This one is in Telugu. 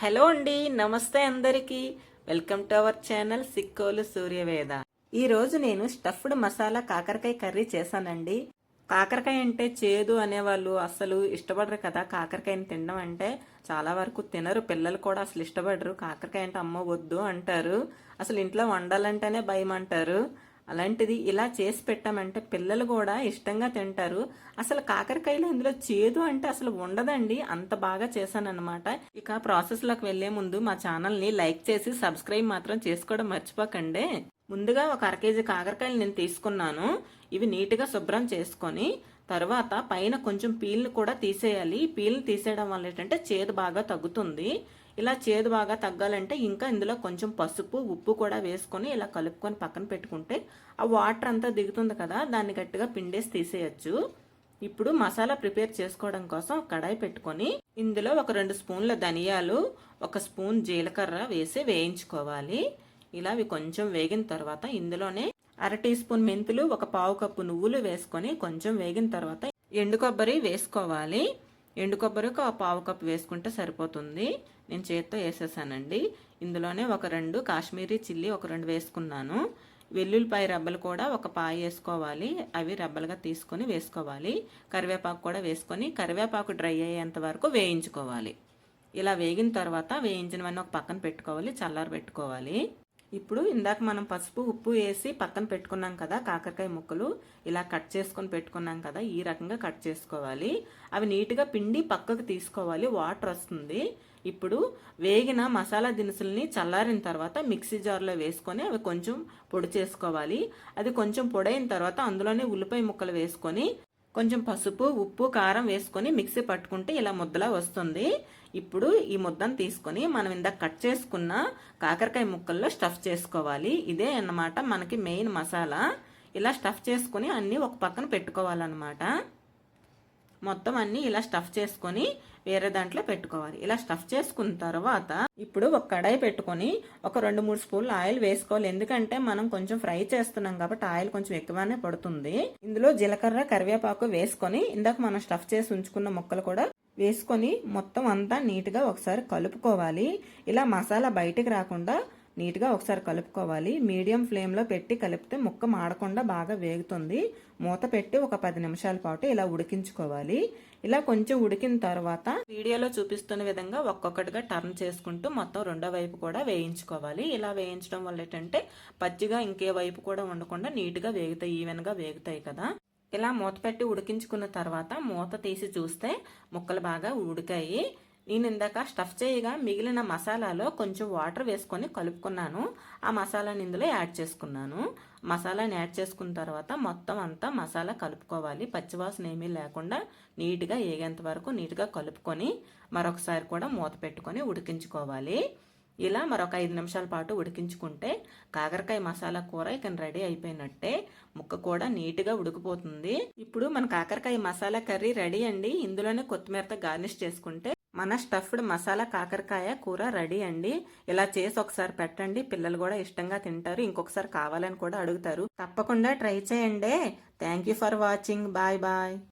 హలో అండి నమస్తే అందరికీ. Welcome to our channel Sikkolu Suryaveda. ఈ రోజు నేను స్టఫ్డ్ మసాలా కాకరకాయ కర్రీ చేశానండి. కాకరకాయ అంటే చేదు అనేవాళ్ళు అసలు ఇష్టపడరు కదా కాకరకాయని తినడం అంటే. చాలా వరకు తినరు పిల్లలు కూడా అసలు ఇష్టపడరు. కాకరకాయ అంటే అమ్మ వద్దు అంటారు. అసలు ఇంట్లో వండాలంటేనే భయం అంటారు అలాంటిది ఇలా చేసి పెట్టామంటే పిల్లలు కూడా ఇష్టంగా తింటారు. అసలు కాకరకాయలో ఇందులో చేదు అంటే అసలు ఉండదండి. అంత బాగా చేశానన్నమాట. ఇక ప్రాసెస్లోకి వెళ్ళే ముందు మా ఛానల్ని లైక్ చేసి సబ్స్క్రైబ్ మాత్రం చేసుకోవడం మర్చిపోకండి. ముందుగా ఒక అర కేజీ కాకరకాయలు నేను తీసుకున్నాను. ఇవి నీట్గా శుభ్రం చేసుకొని తర్వాత పైన కొంచెం పీల్ని కూడా తీసేయాలి. పీల్ని తీసేయడం వల్ల ఏంటంటే చేదు బాగా తగ్గుతుంది. ఇలా చేదు బాగా తగ్గాలంటే ఇంకా ఇందులో కొంచెం పసుపు ఉప్పు కూడా వేసుకొని ఇలా కలుపుకొని పక్కన పెట్టుకుంటే ఆ వాటర్ అంతా దిగుతుంది కదా దాన్ని గట్టిగా పిండేసి తీసేయచ్చు. ఇప్పుడు మసాలా ప్రిపేర్ చేసుకోవడం కోసం కడాయి పెట్టుకొని ఇందులో ఒక రెండు స్పూన్ల ధనియాలు ఒక స్పూన్ జీలకర్ర వేసి వేయించుకోవాలి. ఇలా అవి కొంచెం వేగిన తర్వాత ఇందులోనే అర టీ స్పూన్ మెంతులు ఒక పావు కప్పు నువ్వులు వేసుకొని కొంచెం వేగిన తర్వాత ఎండు కొబ్బరి వేసుకోవాలి. ఎండు కొబ్బరి ఒక పావు కప్పు వేసుకుంటే సరిపోతుంది. నేను చేత్తో వేసేసానండి. ఇందులోనే ఒక రెండు కాశ్మీరీ చిల్లీ ఒక రెండు వేసుకున్నాను. వెల్లుల్లిపాయ రబ్బలు కూడా ఒక పాయ వేసుకోవాలి. అవి రబ్బలుగా తీసుకొని వేసుకోవాలి. కరివేపాకు కూడా వేసుకొని కరివేపాకు డ్రై అయ్యేంత వరకు వేయించుకోవాలి. ఇలా వేగిన తర్వాత వేయించినవన్నీ ఒక పక్కన పెట్టుకోవాలి చల్లారి పెట్టుకోవాలి ఇప్పుడు ఇందాక మనం పసుపు ఉప్పు వేసి పక్కన పెట్టుకున్నాం కదా కాకరకాయ ముక్కలు. ఇలా కట్ చేసుకొని పెట్టుకున్నాం కదా ఈ రకంగా కట్ చేసుకోవాలి. అవి నీట్గా పిండి పక్కకు తీసుకోవాలి వాటర్ వస్తుంది. ఇప్పుడు వేగిన మసాలా దినుసుల్ని చల్లారిన తర్వాత మిక్సీ జార్లో వేసుకొని అవి కొంచెం పొడి చేసుకోవాలి. అది కొంచెం పొడైన తర్వాత అందులోనే ఉల్లిపాయ ముక్కలు వేసుకొని కొంచెం పసుపు ఉప్పు కారం వేసుకొని మిక్సీ పట్టుకుంటే ఇలా ముద్దలా వస్తుంది. ఇప్పుడు ఈ ముద్దను తీసుకొని మనం ఇందాక కట్ చేసుకున్న కాకరకాయ ముక్కల్లో స్టఫ్ చేసుకోవాలి. ఇదే అన్నమాట మనకి మెయిన్ మసాలా. ఇలా స్టఫ్ చేసుకుని అన్నీ ఒక పక్కన పెట్టుకోవాలన్నమాట. మొత్తం అన్ని ఇలా స్టఫ్ చేసుకొని వేరే దాంట్లో పెట్టుకోవాలి. ఇలా స్టఫ్ చేసుకున్న తర్వాత ఇప్పుడు ఒక కడాయి పెట్టుకొని ఒక రెండు మూడు స్పూన్లు ఆయిల్ వేసుకోవాలి. ఎందుకంటే మనం కొంచెం ఫ్రై చేస్తున్నాం కాబట్టి ఆయిల్ కొంచెం ఎక్కువనే పడుతుంది. ఇందులో జీలకర్ర కరివేపాకు వేసుకొని ఇందాక మనం స్టఫ్ చేసి ఉంచుకున్న ముక్కలు కూడా వేసుకొని మొత్తం అంతా నీట్గా ఒకసారి కలుపుకోవాలి. ఇలా మసాలా బయటికి రాకుండా నీట్గా ఒకసారి కలుపుకోవాలి. మీడియం ఫ్లేమ్లో పెట్టి కలిపితే ముక్క మాడకుండా బాగా వేగుతుంది. మూత పెట్టి ఒక పది నిమిషాల పాటు ఇలా ఉడికించుకోవాలి. ఇలా కొంచెం ఉడికిన తర్వాత వీడియోలో చూపిస్తున్న విధంగా ఒక్కొక్కటిగా టర్న్ చేసుకుంటూ మొత్తం రెండో వైపు కూడా వేయించుకోవాలి. ఇలా వేయించడం వల్ల ఏంటంటే పచ్చిగా ఇంకే వైపు కూడా ఉండకుండా నీట్గా వేగుతాయి ఈవెన్గా వేగుతాయి కదా. ఇలా మూత పెట్టి ఉడికించుకున్న తర్వాత మూత తీసి చూస్తే ముక్కలు బాగా ఉడికాయి. నేను ఇందాక స్టఫ్ చేయగా మిగిలిన మసాలాలో కొంచెం వాటర్ వేసుకొని కలుపుకున్నాను. ఆ మసాలాని ఇందులో యాడ్ చేసుకున్నాను. మసాలాని యాడ్ చేసుకున్న తర్వాత మొత్తం అంతా మసాలా కలుపుకోవాలి. పచ్చివాసన ఏమీ లేకుండా నీట్గా ఏగేంత వరకు నీట్గా కలుపుకొని మరొకసారి కూడా మూత పెట్టుకొని ఉడికించుకోవాలి. ఇలా మరొక ఐదు నిమిషాల పాటు ఉడికించుకుంటే కాకరకాయ మసాలా కూర ఇక రెడీ అయిపోయినట్టే ముక్క కూడా నీట్గా ఉడికిపోతుంది. ఇప్పుడు మన కాకరకాయ మసాలా కర్రీ రెడీ అండి. ఇందులోనే కొత్తిమీరతో గార్నిష్ చేసుకుంటే మన స్టఫ్డ్ మసాలా కాకరకాయ కూర రెడీ అండి. ఇలా చేసి ఒకసారి పెట్టండి. పిల్లలు కూడా ఇష్టంగా తింటారు. ఇంకొకసారి కావాలని కూడా అడుగుతారు. తప్పకుండా ట్రై చేయండి. Thank you for watching. Bye bye.